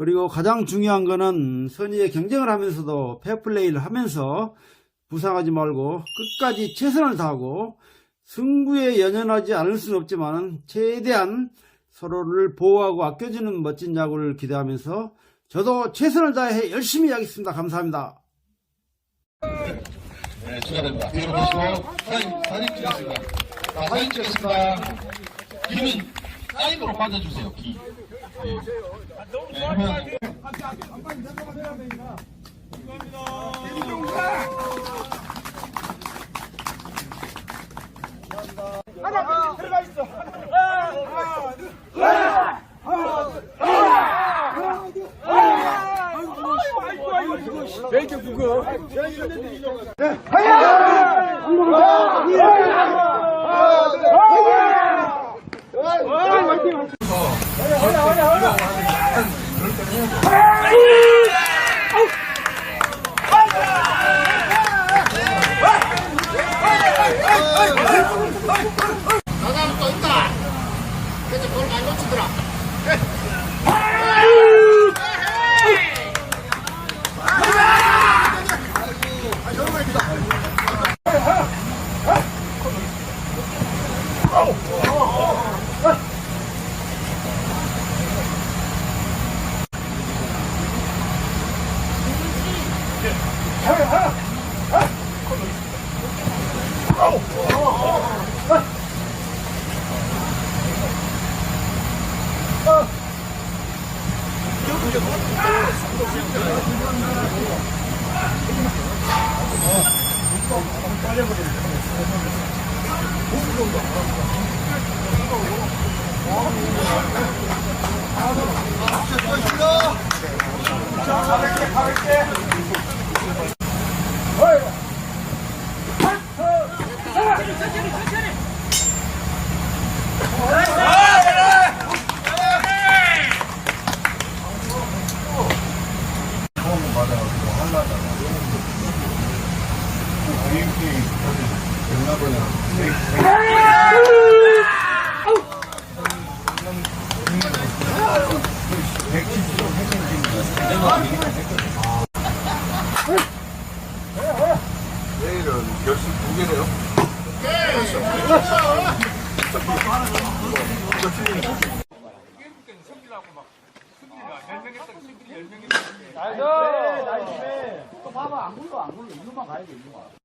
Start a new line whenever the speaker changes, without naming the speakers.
그리고 가장 중요한 거는 선의의 경쟁을 하면서도 페어플레이를 하면서 부상하지 말고 끝까지 최선을 다하고 승부에 연연하지 않을 수는 없지만 최대한 서로를 보호하고 아껴주는 멋진 야구를 기대하면서 저도 최선을 다해 열심히 하겠습니다. 감사합니다.
네, 축하드립니다. 뒤로 보시고 사진, 사진 찍겠습니다. 자, 사진 찍겠습니다. 기는 사인으로 빠져주세요, 기. 네. Oh! 네, 그러면 두 개네요.
또 봐봐 안 굴러 안 굴러 이거만 가야 돼 이거만